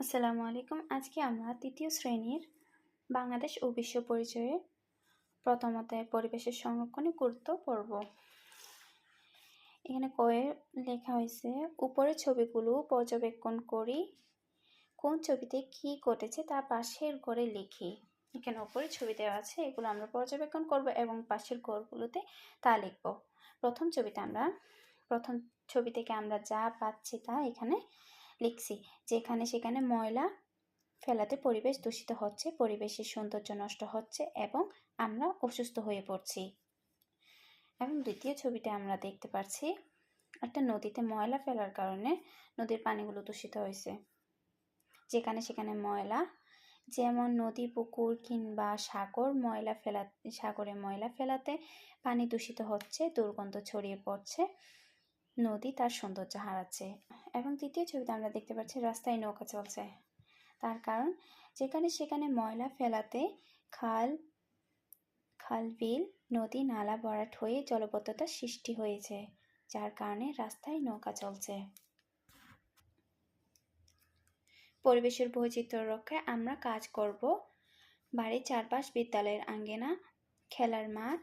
আসসালামু আলাইকুম। আজকে আমরা তৃতীয় শ্রেণির বাংলাদেশ ও বিশ্ব পরিচয়ে প্রথমত পরিবেশের সংরক্ষণে গুরুত্ব পড়ব। এখানে কয়ে লেখা হয়েছে, উপরের ছবিগুলো পর্যবেক্ষণ করি, কোন ছবিতে কি ঘটেছে তা পাশের ঘরে লিখি। এখানে উপরে ছবি দেওয়া আছে, এগুলো আমরা পর্যবেক্ষণ করব এবং পাশের ঘরগুলোতে তা লিখব। প্রথম ছবিতে আমরা, প্রথম ছবি থেকে আমরা যা পাচ্ছি তা এখানে লিখছি যেখানে সেখানে ময়লা ফেলাতে পরিবেশ দূষিত হচ্ছে, পরিবেশের সৌন্দর্য নষ্ট হচ্ছে এবং আমরা অসুস্থ হয়ে পড়ছি। এবং দ্বিতীয় ছবিটা আমরা দেখতে পাচ্ছি একটা নদীতে ময়লা ফেলার কারণে নদীর পানিগুলো দূষিত হয়েছে। যেখানে সেখানে ময়লা, যেমন নদী, পুকুর কিংবা সাগর ময়লা ফেলা, সাগরে ময়লা ফেলাতে পানি দূষিত হচ্ছে, দুর্গন্ধ ছড়িয়ে পড়ছে। নদী তার সৌন্দর্য হারাচ্ছে। এবং তৃতীয় ছবিতে আমরা দেখতে পাচ্ছি, রাস্তায় নৌকা চলছে। তার কারণ, যেখানে সেখানে ময়লা ফেলাতে খাল খাল, বিল, নদী, নালা ভরাট হয়ে জলবদ্ধতার সৃষ্টি হয়েছে, যার কারণে রাস্তায় নৌকা চলছে। পরিবেশের বৈচিত্র্য রক্ষায় আমরা কাজ করব। বাড়ির চারপাশ বিদ্যালয়ের আঙ্গেনা, খেলার মাঠ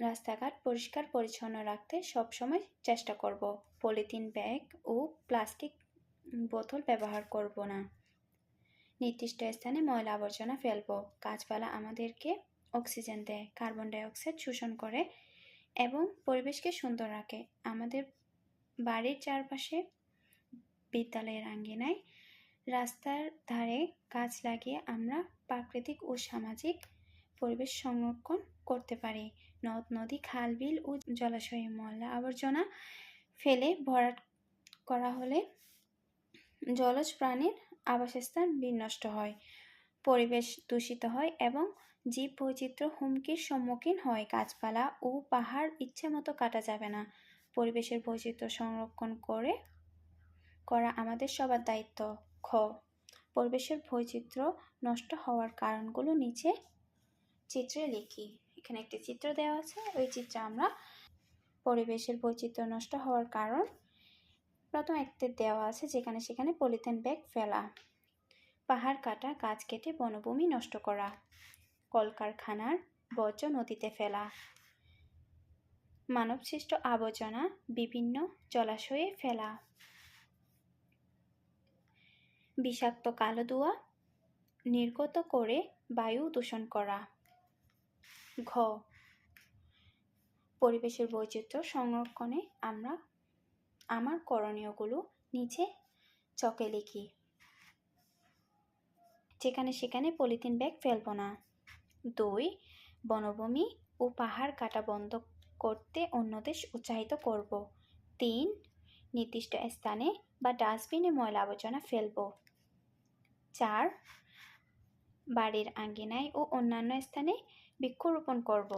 রাস্তাঘাট পরিষ্কার পরিচ্ছন্ন রাখতে সবসময় চেষ্টা করব। পলিথিন ব্যাগ ও প্লাস্টিক বোতল ব্যবহার করব না। নির্দিষ্ট স্থানে ময়লা আবর্জনা ফেলব। গাছপালা আমাদেরকে অক্সিজেন দেয়, কার্বন ডাইঅক্সাইড শোষণ করে এবং পরিবেশকে সুন্দর রাখে। আমাদের বাড়ির চারপাশে বিদ্যালয়ের আঙ্গিনায় রাস্তার ধারে গাছ লাগিয়ে আমরা প্রাকৃতিক ও সামাজিক পরিবেশ সংরক্ষণ করতে পারি। নদ, নদী, খাল, বিল ও জলাশয়ে ময়লা আবর্জনা ফেলে ভরাট করা হলে জলজ প্রাণীর আবাসস্থান বিনষ্ট হয়, পরিবেশ দূষিত হয় এবং জীব বৈচিত্র্য হুমকির সম্মুখীন হয়। গাছপালা ও পাহাড় ইচ্ছে মতো কাটা যাবে না। পরিবেশের বৈচিত্র্য সংরক্ষণ করে, করা আমাদের সবার দায়িত্ব। খ, পরিবেশের বৈচিত্র্য নষ্ট হওয়ার কারণগুলো নিচে চিত্রে লিখি। এখানে একটি চিত্র দেওয়া আছে। ওই চিত্রে আমরা পরিবেশের বৈচিত্র্য নষ্ট হওয়ার কারণ প্রথম একটি দেওয়া আছে যেখানে সেখানে পলিথিন ব্যাগ ফেলা, পাহাড় কাটা, গাছ কেটে বনভূমি নষ্ট করা, কলকারখানার বর্জ্য নদীতে ফেলা, মানবসৃষ্ট আবর্জনা বিভিন্ন জলাশয়ে ফেলা, বিষাক্ত কালো ধোঁয়া নির্গত করে বায়ু দূষণ করা। ঘ। পরিবেশের বৈচিত্র্য সংরক্ষণে আমরা আমার করণীয়গুলো নিচে চকে লিখি। যেখানে সেখানে পলিথিন ব্যাগ ফেলব না। দুই, বনভূমি ও পাহাড় কাটা বন্ধ করতে অন্যদের উৎসাহিত করব। তিন, নির্দিষ্ট স্থানে বা ডাস্টবিনে ময়লা আবর্জনা ফেলব। চার, বাড়ির আঙ্গিনায় ও অন্যান্য স্থানে বৃক্ষরোপণ করব।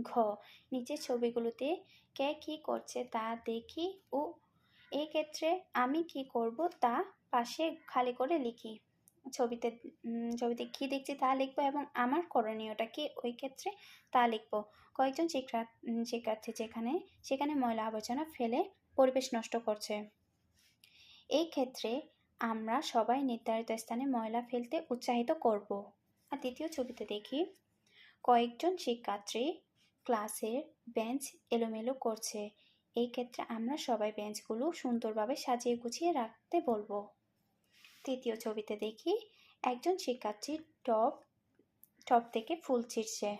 ঘ, নিচের ছবিগুলোতে কে কি করছে তা দেখি ও এই ক্ষেত্রে আমি কি করব তা পাশে খালি করে লিখি। ছবিতে ছবিতে কী দেখছি তা লিখব এবং আমার করণীয়টা কি ওই ক্ষেত্রে তা লিখব। কয়েকজন শিক্ষার্থী যেখানে, সেখানে ময়লা আবর্জনা ফেলে পরিবেশ নষ্ট করছে। এই ক্ষেত্রে আমরা সবাই নির্ধারিত স্থানে ময়লা ফেলতে উৎসাহিত করব। আর দ্বিতীয় ছবিতে দেখি, কয়েকজন শিক্ষার্থী ক্লাসের বেঞ্চ এলোমেলো করছে। এই ক্ষেত্রে আমরা সবাই বেঞ্চগুলো সুন্দরভাবে সাজিয়ে গুছিয়ে রাখতে বলব। তৃতীয় ছবিতে দেখি, একজন শিক্ষার্থী টপ টপ থেকে ফুল ছিঁড়ছে।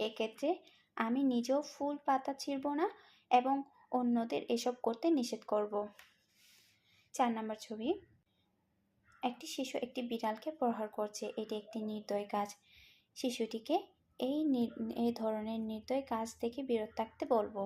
এক্ষেত্রে আমি নিজেও ফুল পাতা ছিঁড়ব না এবং অন্যদের এসব করতে নিষেধ করব। চার নম্বর ছবি একটি শিশু একটি বিড়ালকে প্রহার করছে। এটি একটি নির্দয় কাজ শিশুটিকে এই এই ধরনের নির্দয় কাজ থেকে বিরত থাকতে বলব।